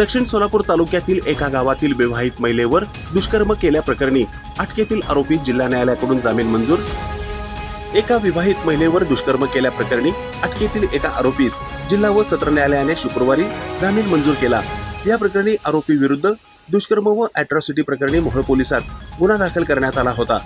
दक्षिण सोलापूर तालुक्यातील एका गावातील विवाहित महिलेवर दुष्कर्म केल्याप्रकरणी अटकेतील आरोपी जिल्हा न्यायालयाकडून जामीन मंजूर. एका विवाहित महिलेवर दुष्कर्म केल्याप्रकरणी अटकेतील एका आरोपीस जिल्हा व सत्र न्यायालयाने शुक्रवारी जामीन मंजूर केला. या प्रकरणी आरोपी विरुद्ध दुष्कर्म व अॅट्रॉसिटी प्रकरणी मोहोळ पोलिसात गुन्हा दाखल करण्यात आला होता.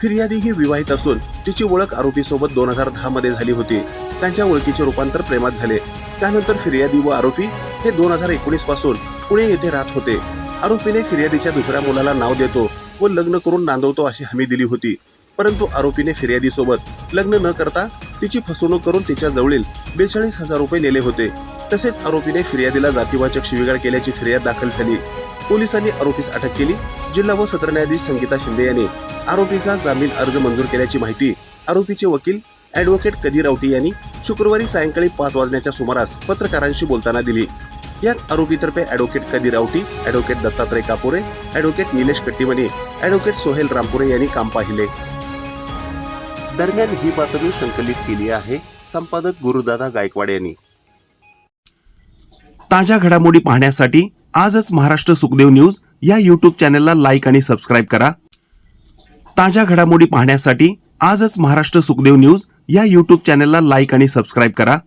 फिर्यादी ही विवाहित असून तिची ओळख आरोपीसोबत दोन हजार दहा मध्ये झाली होती. त्यांच्या ओळखीचे रूपांतर प्रेमात झाले. त्यानंतर फिर्यादी व आरोपी हे दोन हजार एकोणीसपासून पुणे येथे राहत होते. आरोपीने फिर्यादीच्या दुसऱ्या मुलाला नाव देतो व लग्न करून नांदवतो अशी हमी दिली होती. परंतु आरोपीने फिर्यादीसोबत लग्न न करता तिची फसवणूक करून तिच्या जवळील बेचाळीस हजार रुपये नेले होते. तसेच आरोपीने फिर्यादीला जातीवाचक शिवीगाळ केल्याची फिर्याद दाखल झाली. पोलिसांनी आरोपीस अटक केली. जिल्हा व सत्र न्यायाधीश संगीता शिंदे यांनी आरोपीचा जामीन अर्ज मंजूर केल्याची माहिती आरोपीचे वकील ॲडव्होकेट कधी रावटी यांनी शुक्रवारी सायंकाळी पाच वाजण्याच्या सुमारास पत्रकारांशी बोलताना दिली. यात आरोपीतर्फे ॲडव्होकेट कधी रावटी advocate Dattatray Kapure advocate Nilesh Kattimani advocate Sohail Rampure यांनी काम पाहिले. दरम्यान ही बातमी संकलित केली आहे संपादक गुरुदादा गायकवाड यांनी. ताज्या घडामोडी पाहण्यासाठी आजच महाराष्ट्र सुखदेव न्यूज या यूट्यूब चॅनलला लाईक आणि सबस्क्राईब करा. ताज्या घडामोडी पाहण्यासाठी आजच महाराष्ट्र सुखदेव न्यूज या यूट्यूब चॅनलला लाईक आणि सबस्क्राईब करा.